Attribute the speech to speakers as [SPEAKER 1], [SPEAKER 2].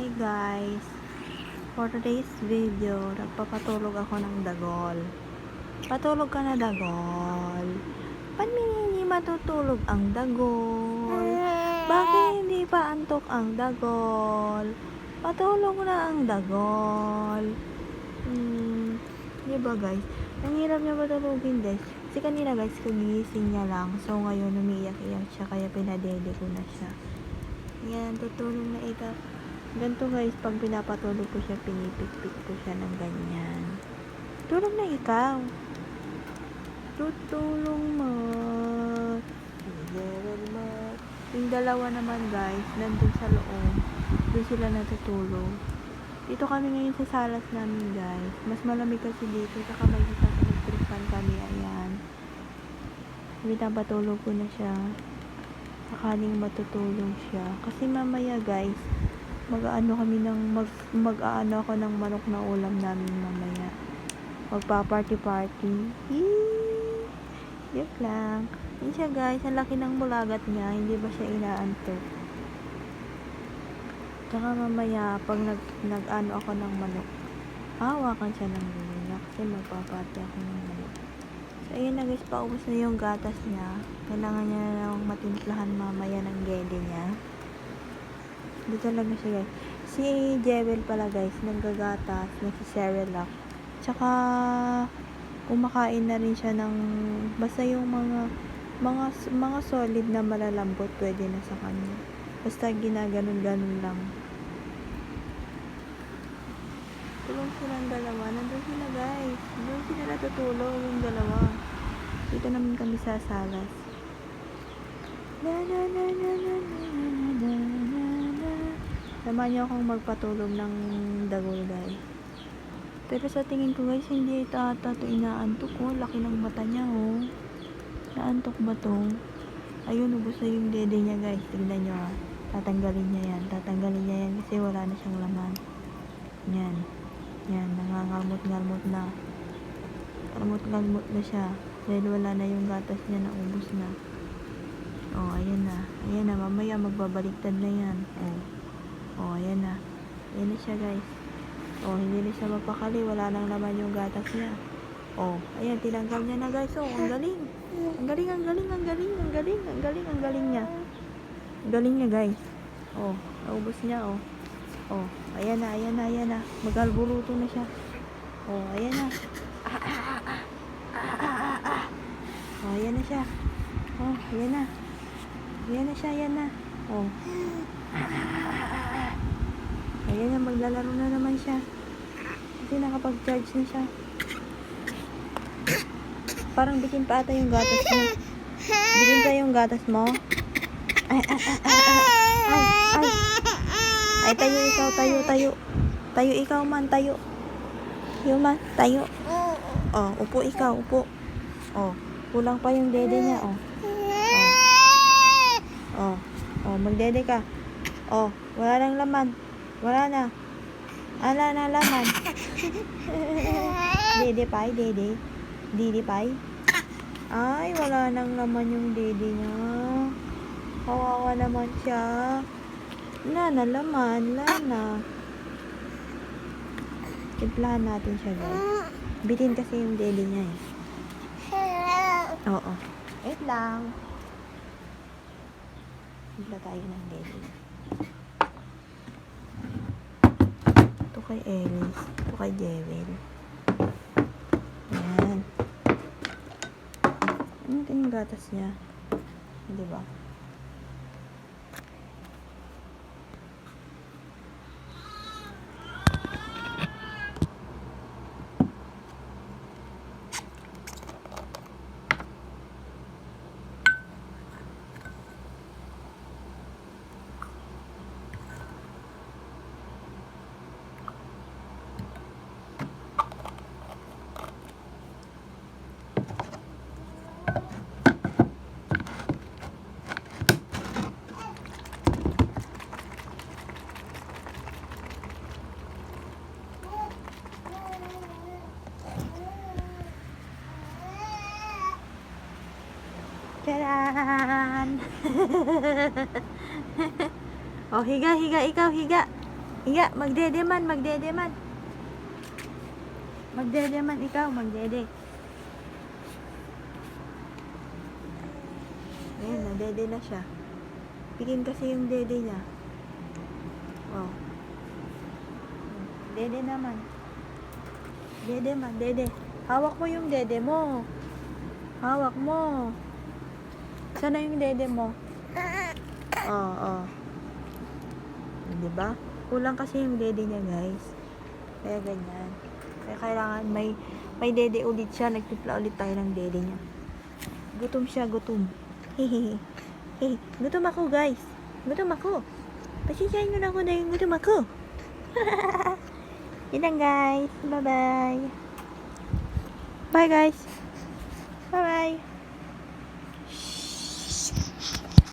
[SPEAKER 1] Hi guys! For today's video, nagpapatulog ako ng dagol. Patulog ka na dagol. Ba't hindi matutulog ang dagol? Bakit hindi pa antok ang dagol? Patulog na ang dagol. Hmm, di ba guys? Ang hirap niya matulogin guys. Kasi kanina guys, kagising niya lang. So ngayon, umiiyak-iyak siya kaya pinadede ko na siya. Yan, tutulog na ikaw. Ganito guys, pag pinapatulog ko siya, pinipikpik ko siya ng ganyan. Tulog na ikaw. Tutulong mo. Yung dalawa naman guys, nandun sa loob. Doon sila natutulog. Dito kami ngayon sa salas namin guys. Mas malamig kasi dito. Saka may isang electric fan kami. Ayan. Pinapatulog ko na siya sakaling matutulog siya. Kasi mamaya guys, mag-aano kami ng mag mag-aano ako ng manok na ulam namin mamaya. Magpa-party party. Yee! Joke lang. Yun siya guys, ang laki ng bulagat niya, hindi ba siya inaantok? Tsaka mamaya, pag nag, nag-ano ako ng manok, hawakan siya ng luna kasi magpa-party ako ng manok. So, ayun na guys, paubos na yung gatas niya. Kailangan niya na lang matimplahan mamaya ng gede niya. Hindi talaga siya, guys. Si Jewel pala, guys, nanggagatas naggagatas, nagsiserelac. Tsaka, kumakain na rin siya ng, basta yung mga, mga, mga solid na malalambot, pwede na sa kanya. Basta ginaganon-ganon lang. Tulong silang dalawa. Nandun sila, guys. Doon sila natutulog, yung dalawa. Dito naman kami sa salas. Na na na na na na na na Samahan niyo akong magpatulog ng dagol guys. Pero sa tingin ko guys, hindi ito ata ito inaantok ko. Laki ng mata niya oh. Naantok ba to? Ayun, ubos na yung dede niya guys. Tignan niyo ah. Tatanggalin niya yan. Tatanggalin niya yan kasi wala na siyang laman. Yan. Yan, nangangalmot-ngalmot na. Ngalmot-ngalmot na siya. Dahil wala na yung gatas niya na ubos na. Oh, ayan na. Ayan na, mamaya magbabaliktad na yan. Oh. Oh, ayan na. Ayan na siya, guys. Oh, hindi na siya mapakali. Wala nang laman yung gatas niya. Oh, ayan, tinanggal niya na, guys. Oh, ang galing. Ang galing, ang galing, ang galing, ang galing, ang galing, ang galing niya. Ang galing niya, guys. Oh, naubos niya, oh. Oh, ayan na, ayan na, ayan na. Magalburuto na siya. Oh, ayan na. Oh, ayan na siya. Oh, ayan na. Ayan na siya, ayan na. Oh. Ah, ah, ah, ah, ah. Ayan na, maglalaro na naman siya. Kasi nakapag-charge na siya. Parang bitin pa ata yung gatas mo. Bitin pa yung gatas mo. Ay, ay, ay, ay, ay, ay, ay. Ay, tayo ikaw, tayo, tayo. Tayo ikaw man, tayo. Tayo man, tayo. Oh, upo ikaw, upo. Oh, kulang pa yung dede niya, oh. Oh, oh, magdede ka. Oh, wala nang laman. Wala na. Wala na laman. dede pay, dede. Dede pay. Ay, wala nang laman yung dede niya. Kawawa naman siya. Wala na laman, wala na. Timplahan natin siya guys. Bitin kasi yung dede niya eh. Oo. Wait lang. Timpla tayo ng dede. Ito kay Ellis. Ito kay Jewel. Ayan. Ano yung gatas niya? Di ba? Charan! oh, higa, higa, ikaw, higa. Iya, magdede man, magdede man. Magdede man ikaw, magdede. Ayan, nadede na siya. Pigin kasi yung dede niya. Oh. Dede naman. Dede man, dede. Hawak mo yung dede mo. Hawak mo. Sana yung dede mo. Oo, oh, oh. Di ba? Kulang kasi yung dede niya, guys. Kaya ganyan. Kaya kailangan may may dede ulit siya. Nagtipla ulit tayo ng dede niya. Gutom siya, gutom. Hehehe. Hey, gutom ako, guys. Gutom ako. Pasisyahin mo na ako yung gutom ako. Yun lang, guys. Bye-bye. Bye, guys. Bye-bye.